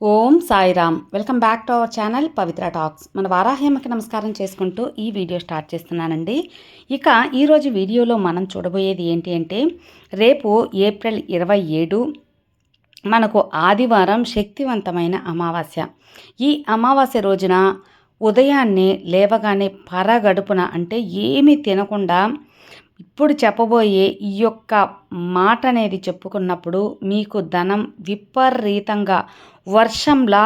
Om Sairam. Welcome back to our channel Pavitra talks. మన వారాహేమకి నమస్కారం చేసుకుంటూ ఈ వీడియో స్టార్ట్ చేస్తున్నానండి. ఇక ఈరోజు వీడియోలో మనం చూడబోయేది ఏంటి అంటే రేపు ఏప్రిల్ ఇరవై ఏడు మనకు ఆదివారం శక్తివంతమైన అమావాస్య. ఈ అమావాస్య రోజున ఉదయాన్నే లేవగానే పరగడుపున అంటే ఏమీ తినకుండా ఇప్పుడు చెప్పబోయే ఈ యొక్క మాట అనేది చెప్పుకున్నప్పుడు మీకు ధనం విపరీతంగా వర్షంలా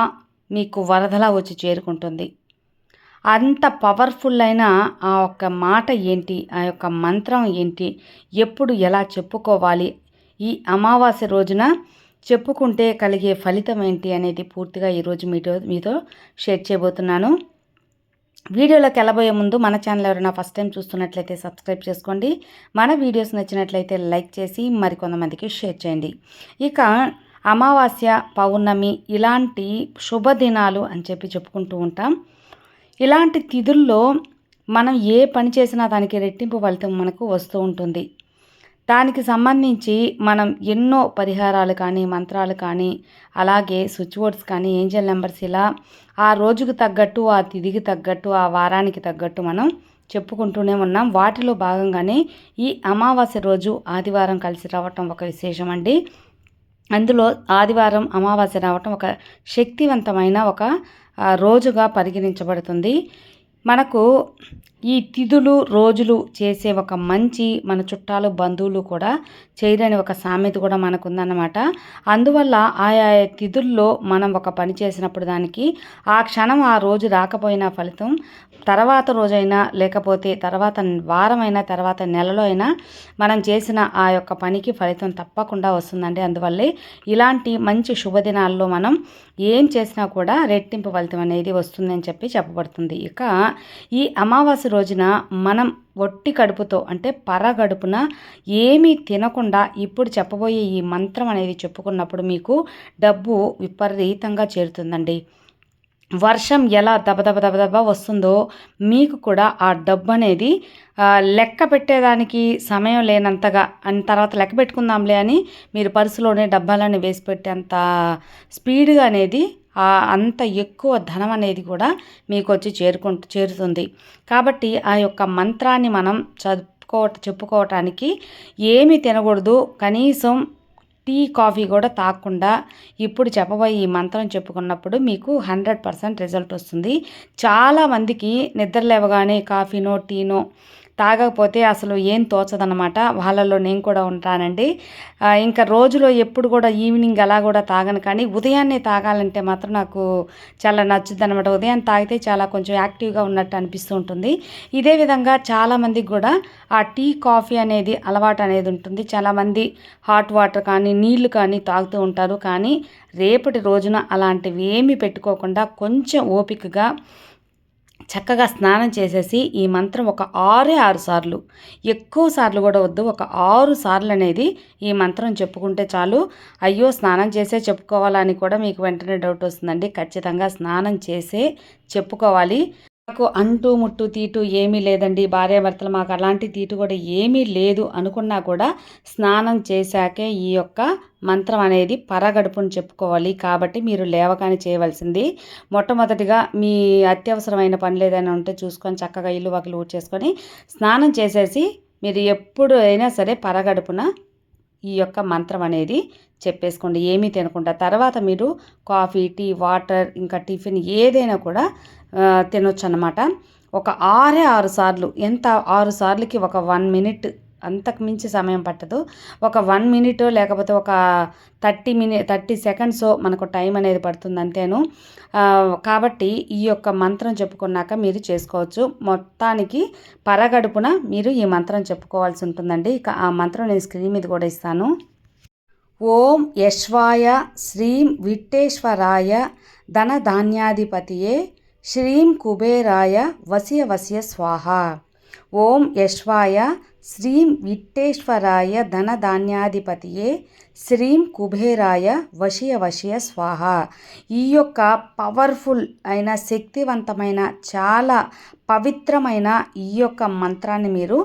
మీకు వరదలా వచ్చి చేరుకుంటుంది. అంత పవర్ఫుల్ అయిన ఆ యొక్క మాట ఏంటి? ఆ యొక్క మంత్రం ఏంటి? ఎప్పుడు ఎలా చెప్పుకోవాలి? ఈ అమావాస్య రోజున చెప్పుకుంటే కలిగే ఫలితం ఏంటి అనేది పూర్తిగా ఈరోజు మీతో మీతో షేర్ చేయబోతున్నాను. వీడియోలోకి వెళ్ళబోయే ముందు మన ఛానల్ ఎవరైనా ఫస్ట్ టైం చూస్తున్నట్లయితే సబ్స్క్రైబ్ చేసుకోండి. మన వీడియోస్ నచ్చినట్లయితే లైక్ చేసి మరికొంతమందికి షేర్ చేయండి. ఇక అమావాస్య పౌర్ణమి ఇలాంటి శుభదినాలు అని చెప్పి చెప్పుకుంటూ ఉంటాం. ఇలాంటి తిథుల్లో మనం ఏ పని చేసినా దానికి రెట్టింపు ఫలితం మనకు వస్తూ ఉంటుంది. దానికి సంబంధించి మనం ఎన్నో పరిహారాలు కానీ మంత్రాలు కానీ అలాగే స్విచ్ బోర్డ్స్ కానీ ఏంజల్ నెంబర్స్ ఇలా ఆ రోజుకు తగ్గట్టు ఆ తిదికి తగ్గట్టు ఆ వారానికి తగ్గట్టు మనం చెప్పుకుంటూనే ఉన్నాం. వాటిలో భాగంగానే ఈ అమావాస్య రోజు ఆదివారం కలిసి రావటం ఒక విశేషం అండి. అందులో ఆదివారం అమావాస్య రావటం ఒక శక్తివంతమైన ఒక రోజుగా పరిగణించబడుతుంది. మనకు ఈ తిథులు రోజులు చేసే ఒక మంచి మన చుట్టాలు బంధువులు కూడా చేయలేని ఒక సామెత కూడా మనకుందన్నమాట. అందువల్ల ఆయా తిథుల్లో మనం ఒక పని చేసినప్పుడు దానికి ఆ క్షణం ఆ రోజు రాకపోయినా ఫలితం తర్వాత రోజైనా లేకపోతే తర్వాత వారమైనా తర్వాత నెలలో అయినా మనం చేసిన ఆ యొక్క పనికి ఫలితం తప్పకుండా వస్తుందండి. అందువల్లే ఇలాంటి మంచి శుభదినాల్లో మనం ఏం చేసినా కూడా రెట్టింపు ఫలితం అనేది వస్తుందని చెప్పి చెప్పబడుతుంది. ఇక ఈ అమావాస్య రోజున మనం ఒట్టి కడుపుతో అంటే పరగడుపున ఏమీ తినకుండా ఇప్పుడు చెప్పబోయే ఈ మంత్రం అనేది చెప్పుకున్నప్పుడు మీకు డబ్బు విపరీతంగా చేరుతుందండి. వర్షం ఎలా దబదబ దబదబ వస్తుందో మీకు కూడా ఆ డబ్బు అనేది లెక్క పెట్టేదానికి సమయం లేనంతగా అని తర్వాత లెక్క పెట్టుకుందాంలే అని మీరు పర్సులోనే డబ్బాలని వేసి పెట్టేంత స్పీడ్గా అనేది అంత ఎక్కువ ధనం అనేది కూడా మీకు వచ్చి చేరుకు చేరుతుంది. కాబట్టి ఆ యొక్క మంత్రాన్ని మనం చదువుకో చెప్పుకోవటానికి ఏమి తినకూడదు. కనీసం టీ కాఫీ కూడా తాగకుండా ఇప్పుడు చెప్పబోయే ఈ మంత్రం చెప్పుకున్నప్పుడు మీకు హండ్రెడ్ పర్సెంట్ రిజల్ట్ వస్తుంది. చాలామందికి నిద్ర లేవగానే కాఫీనో టీనో తాగకపోతే అసలు ఏం తోచదనమాట వాళ్ళలో నేను కూడా ఉంటానండి. ఇంకా రోజులో ఎప్పుడు కూడా ఈవినింగ్ అలా కూడా తాగను. కానీ ఉదయాన్నే తాగాలంటే మాత్రం నాకు చాలా నచ్చుద్ది అనమాట ఉదయం తాగితే చాలా కొంచెం యాక్టివ్గా ఉన్నట్టు అనిపిస్తూ ఉంటుంది. ఇదే విధంగా చాలామందికి కూడా ఆ టీ కాఫీ అనేది అలవాటు అనేది ఉంటుంది. చాలామంది హాట్ వాటర్ కానీ నీళ్ళు కానీ తాగుతూ ఉంటారు. కానీ రేపటి రోజున అలాంటివి ఏమీ పెట్టుకోకుండా కొంచెం ఓపికగా చక్కగా స్నానం చేసేసి ఈ మంత్రం ఒక ఆరే ఆరు సార్లు. ఎక్కువ సార్లు కూడా వద్దు ఒక ఆరు సార్లు అనేది ఈ మంత్రం చెప్పుకుంటే చాలు. అయ్యో స్నానం చేసే చెప్పుకోవాలని కూడా మీకు వెంటనే డౌట్ వస్తుందండి. ఖచ్చితంగా స్నానం చేసే చెప్పుకోవాలి. మాకు అంటూ ముట్టు తీటు ఏమీ లేదండి. భార్యాభర్తలు మాకు అలాంటి తీటు కూడా ఏమీ లేదు అనుకున్నా కూడా స్నానం చేశాకే ఈ యొక్క మంత్రం అనేది పరగడుపుని చెప్పుకోవాలి. కాబట్టి మీరు లేవకాని చేయవలసింది. మొట్టమొదటిగా మీ అత్యవసరమైన పనులు ఏదైనా ఉంటే చూసుకొని చక్కగా ఇల్లు వాకిలు ఊడ్చేసుకొని స్నానం చేసేసి మీరు ఎప్పుడు అయినా సరే పరగడుపున ఈ యొక్క మంత్రం అనేది చెప్పేసుకోండి. ఏమీ తినకుండా. తర్వాత మీరు కాఫీ టీ వాటర్ ఇంకా టిఫిన్ ఏదైనా కూడా తినొచ్చు అనమాట ఒక ఆరే ఆరు సార్లు ఎంత ఆరు సార్లకి ఒక వన్ మినిట్ అంతకు మించి సమయం పట్టదు. ఒక వన్ మినిట్ లేకపోతే ఒక థర్టీ మినిట్ థర్టీ సెకండ్స్ మనకు టైం అనేది పడుతుంది అంతేను. కాబట్టి ఈ యొక్క మంత్రం చెప్పుకున్నాక మీరు చేసుకోవచ్చు. మొత్తానికి పరగడుపున మీరు ఈ మంత్రం చెప్పుకోవాల్సి ఉంటుందండి. ఇక ఆ మంత్రం నేను స్క్రీన్ మీద కూడా ఇస్తాను. ఓం యశ్వాయ శ్రీం విట్టేశ్వరాయ ధనధాన్యాధిపతియే శ్రీం కుబేరాయ వసియ వసియ స్వాహ. ఓం యశ్వాయ శ్రీం విట్టేశ్వరాయ ధనధాన్యాధిపతియే శ్రీం కుబేరాయ వశియ వశియ స్వాహ. ఈ యొక్క పవర్ఫుల్ అయిన శక్తివంతమైన చాలా పవిత్రమైన ఈ యొక్క మంత్రాన్ని మీరు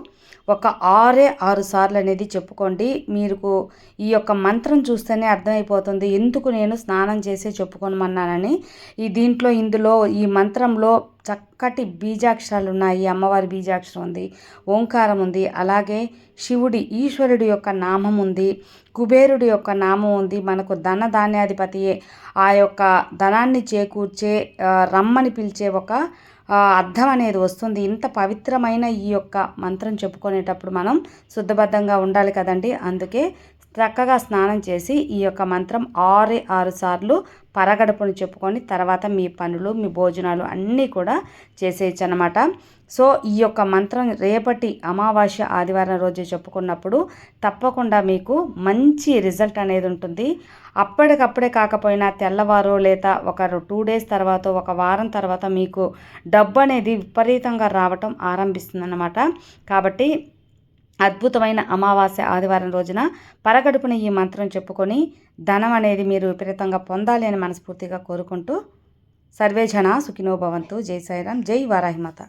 ఒక ఆరే ఆరు సార్లు అనేది చెప్పుకోండి. మీకు ఈ యొక్క మంత్రం చూస్తేనే అర్థమైపోతుంది. ఎందుకు నేను స్నానం చేసి చెప్పుకోనమన్నానని ఈ దీంట్లో ఇందులో ఈ మంత్రంలో చక్కటి బీజాక్షరాలు ఉన్నాయి. అమ్మవారి బీజాక్షరం ఉంది ఓంకారం ఉంది అలాగే శివుడి ఈశ్వరుడి యొక్క నామం ఉంది కుబేరుడి యొక్క నామం ఉంది. మనకు ధన ధాన్యాధిపతియే ఆ యొక్క ధనాన్ని చేకూర్చే రమ్మని పిలిచే ఒక అర్థం అనేది వస్తుంది. ఇంత పవిత్రమైన ఈ యొక్క మంత్రం చెప్పుకునేటప్పుడు మనం శుద్ధబద్ధంగా ఉండాలి కదండి. అందుకే చక్కగా స్నానం చేసి ఈ యొక్క మంత్రం ఆరు ఆరు సార్లు పరగడుపుని చెప్పుకొని తర్వాత మీ పనులు మీ భోజనాలు అన్నీ కూడా చేసేయచ్చు అనమాట సో ఈ యొక్క మంత్రం రేపటి అమావాస్య ఆదివారం రోజు చెప్పుకున్నప్పుడు తప్పకుండా మీకు మంచి రిజల్ట్ అనేది ఉంటుంది. అప్పటికప్పుడే కాకపోయినా తెల్లవారు లేదా ఒక టూ డేస్ తర్వాత ఒక వారం తర్వాత మీకు డబ్బు అనేది విపరీతంగా రావటం ఆరంభిస్తుంది కాబట్టి అద్భుతమైన అమావాస్య ఆదివారం రోజున పరగడుపున ఈ మంత్రం చెప్పుకొని ధనం అనేది మీరు విపరీతంగా పొందాలి అని మనస్ఫూర్తిగా కోరుకుంటూ సర్వేజన సుఖినోభవంతు జై సాయిరాం జై వారాహిమాత.